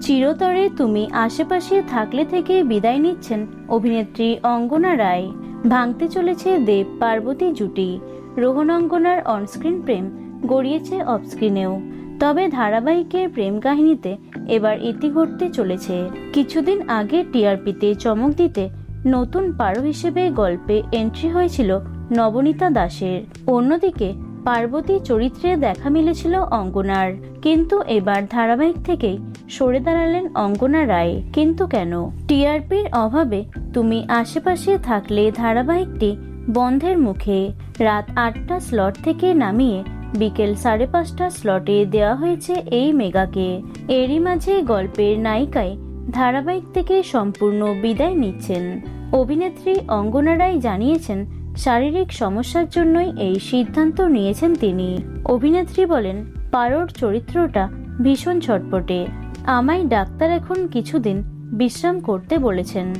চিরতরে তুমি আশেপাশে থাকলে থেকে বিদায় নিচ্ছেন অভিনেত্রী অঙ্গনা রায়। ভাঙতে চলেছে দেব পার্বতী জুটি। রোহন অঙ্গনার অনস্ক্রিন প্রেম গড়িয়েছে অফস্ক্রিনেও তবে ধারাবাহিকের প্রেম কাহিনীতে এবার ইতি ঘটতে চলেছে। কিছুদিন আগে টিআরপিতে চমক দিতে নতুন পারো হিসেবে গল্পে এন্ট্রি হয়েছিল নবনীতা দাসের অন্যদিকে পার্বতী চরিত্রে দেখা মিলেছিল অঙ্গনার। কিন্তু এবার ধারাবাহিক থেকেই সরে দাঁড়ালেন অঙ্গনা রায়। কিন্তু কেন? টিআরপির অভাবে তুমি আশেপাশে থাকলে ধারাবাহিকটি বন্ধের মুখে। রাত আটটা স্লট থেকে নামিয়ে বিকেল সাড়ে পাঁচটা স্লটে দেওয়া হয়েছে এই মেগাকে। এরই মাঝে গল্পের নায়িকায় ধারাবাহিক থেকে সম্পূর্ণ বিদায় নিচ্ছেন। অভিনেত্রী অঙ্গনা রায় জানিয়েছেন শারীরিক সমস্যার জন্যই এই সিদ্ধান্ত নিয়েছেন তিনি। অভিনেত্রী বলেন, পারোর চরিত্রটা ভীষণ ছটপটে। আমায় ডাক্তার এখন কিছুদিন বিশ্রাম করতে বলেছেন।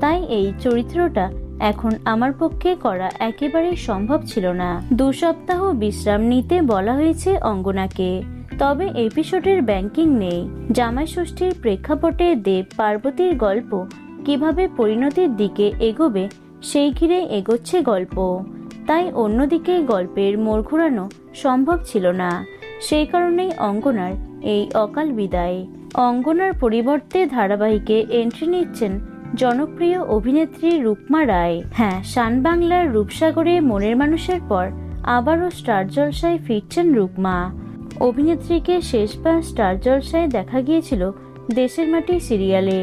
তাই এই চরিত্রটা এখন আমার পক্ষে করা একেবারেই সম্ভব ছিল না। দু সপ্তাহ বিশ্রাম নিতে বলা হয়েছে অঙ্গনাকে। তবে এপিসোডের ব্যাংকিং নেই। জামাই ষষ্ঠীর প্রেক্ষাপটে দেব পার্বতীর গল্প কীভাবে পরিণতির দিকে এগোবে সেই ঘিরে এগোচ্ছে গল্প। তাই অন্যদিকে গল্পের মোড় ঘোরানো সম্ভব ছিল না। সেই কারণেই অঙ্গনার এই অকাল বিদায়। অঙ্গনার পরিবর্তে ধারাবাহিকে এন্ট্রি নিচ্ছেন জনপ্রিয় অভিনেত্রী রূপমা রায়। হ্যাঁ শান বাংলার রূপসাগরে মনের মানুষের পর আবারও স্টার জলসায় ফিরছেন রূপমা। অভিনেত্রীকে শেষবার স্টার জলসায় দেখা গিয়েছিল দেশের মাটি সিরিয়ালে।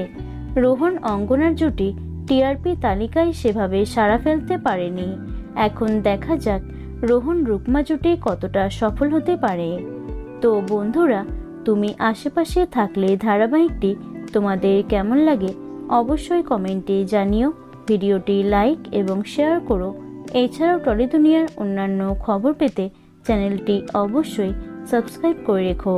রোহন অঙ্গনার জুটি টিআরপি তালিকায় সেভাবে সাড়া ফেলতে পারেনি। এখন দেখা যাক রোহন রুকমা জুটি কতটা সফল হতে পারে। তো বন্ধুরা, তুমি আশেপাশে থাকলে ধারাবাহিকটি তোমাদের কেমন লাগে অবশ্যই কমেন্টে জানিও। ভিডিওটি লাইক এবং শেয়ার করো। এছাড়াও টলি দুনিয়ার অন্যান্য খবর পেতে চ্যানেলটি অবশ্যই সাবস্ক্রাইব করে রেখো।